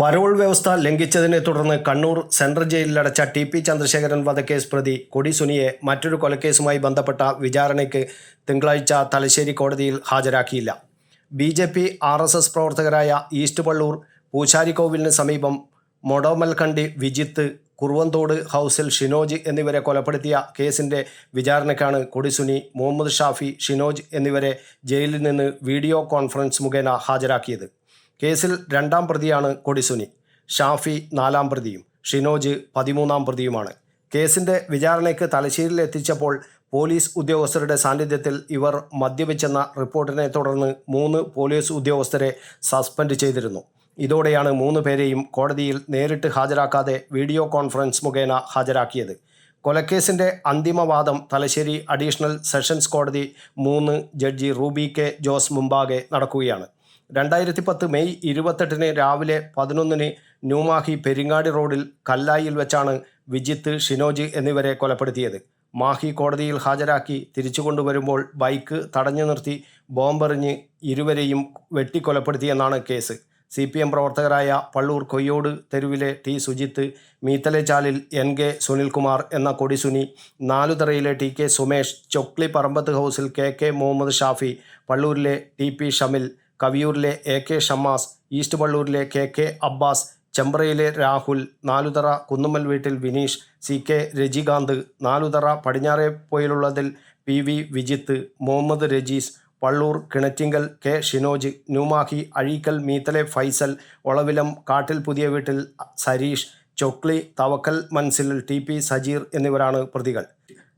Parole വ്യവസ്ഥ ലംഘിച്ചതിനെ തുടർന്ന് കണ്ണൂർ സെൻട്രൽ ജയിലിലടച്ച ടി പി ചന്ദ്രശേഖരൻ വധക്കേസ് പ്രതി കൊടി സുനിയെ മറ്റൊരു കൊലക്കേസുമായി ബന്ധപ്പെട്ട വിചാരണയ്ക്ക് തിങ്കളാഴ്ച തലശ്ശേരി കോടതിയിൽ ഹാജരാക്കിയില്ല. B J P R S S പ്രവർത്തകരായ ഈസ്റ്റ് പള്ളൂർ പൂശാരിക്കോവിലിന് സമീപം മൊടോമൽക്കണ്ടി വിജിത്ത് കുറുവന്തോട് ഹൗസിൽ ഷിനോജ് എന്നിവരെ കൊലപ്പെടുത്തിയ കേസിന്റെ വിചാരണയ്ക്കാണ് കൊടിസുനി മുഹമ്മദ് ഷാഫി ഷിനോജ് എന്നിവരെ ജയിലിൽ നിന്ന് വീഡിയോ കോൺഫറൻസ് മുഖേന ഹാജരാക്കിയത്. കേസിൽ രണ്ടാം പ്രതിയാണ് കൊടിസുനി. ഷാഫി നാലാം പ്രതിയും ഷിനോജ് പതിമൂന്നാം പ്രതിയുമാണ്. കേസിന്റെ വിചാരണയ്ക്ക് തലശ്ശേരിയിൽ എത്തിച്ചപ്പോൾ പോലീസ് ഉദ്യോഗസ്ഥരുടെ സാന്നിധ്യത്തിൽ ഇവർ മദ്യപിച്ചെന്ന റിപ്പോർട്ടിനെ തുടർന്ന് മൂന്ന് പോലീസ് ഉദ്യോഗസ്ഥരെ സസ്പെൻഡ് ചെയ്തിരുന്നു. ഇതോടെയാണ് മൂന്ന് പേരെയും കോടതിയിൽ നേരിട്ട് ഹാജരാക്കാതെ വീഡിയോ കോൺഫറൻസ് മുഖേന ഹാജരാക്കിയത്. കൊലക്കേസിന്റെ അന്തിമവാദം തലശ്ശേരി അഡീഷണൽ സെഷൻസ് കോടതി മൂന്ന് ജഡ്ജി റൂബി കെ ജോസ് മുമ്പാകെ നടക്കുകയാണ്. രണ്ടായിരത്തി പത്ത് മെയ് ഇരുപത്തെട്ടിന് രാവിലെ പതിനൊന്നിന് ന്യൂമാഹി പെരിങ്ങാടി റോഡിൽ കല്ലായിൽ വെച്ചാണ് വിജിത്ത് ഷിനോജ് എന്നിവരെ കൊലപ്പെടുത്തിയത്. മാഹി കോടതിയിൽ ഹാജരാക്കി തിരിച്ചു കൊണ്ടുവരുമ്പോൾ ബൈക്ക് തടഞ്ഞു നിർത്തി ബോംബെറിഞ്ഞ് ഇരുവരെയും വെട്ടിക്കൊലപ്പെടുത്തിയെന്നാണ് കേസ്. സി പി എം പ്രവർത്തകരായ പള്ളൂർ കൊയ്യോട് തെരുവിലെ T Sujith മീത്തലേച്ചാലിൽ N K Sunilkumar എന്ന കൊടിസുനി നാലുതറയിലെ ടി കെ സുമേഷ് ചൊക്ലി പറമ്പത്ത് ഹൗസിൽ കെ കെ മുഹമ്മദ് ഷാഫി പള്ളൂരിലെ ടി പി ഷമിൽ കവിയൂരിലെ എ കെ ഷമ്മാസ് ഈസ്റ്റ് വള്ളൂരിലെ കെ കെ അബ്ബാസ് ചെമ്പ്രയിലെ രാഹുൽ നാലുതറ കുന്നുമ്മൽ വീട്ടിൽ വിനീഷ് സി കെ രജികാന്ത് നാലുതറ പടിഞ്ഞാറേ പോയിലുള്ളതിൽ P V Vijith Muhammad Rajees Pallur Kinattinkal K Shinoj New Mahe Azhikkal മീത്തലെ Faisal Olavilam കാട്ടിൽ പുതിയ വീട്ടിൽ സരീഷ് ചൊക്ലി തവക്കൽ മൻസിലിൽ ടി പി സജീർ എന്നിവരാണ് പ്രതികൾ.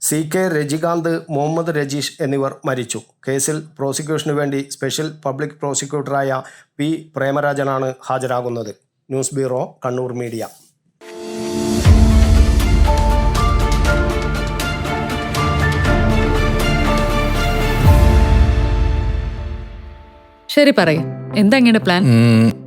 സി കെ രജികാന്ത് മുഹമ്മദ് രജീഷ് എന്നിവർ മരിച്ചു. കേസിൽ പ്രോസിക്യൂഷനു വേണ്ടി സ്പെഷ്യൽ പബ്ലിക് പ്രോസിക്യൂട്ടറായ പി പ്രേമരാജനാണ് ഹാജരാകുന്നത്. News bureau Kannur media. ശരി പറയും. എന്താ ഇങ്ങനെ പ്ലാൻ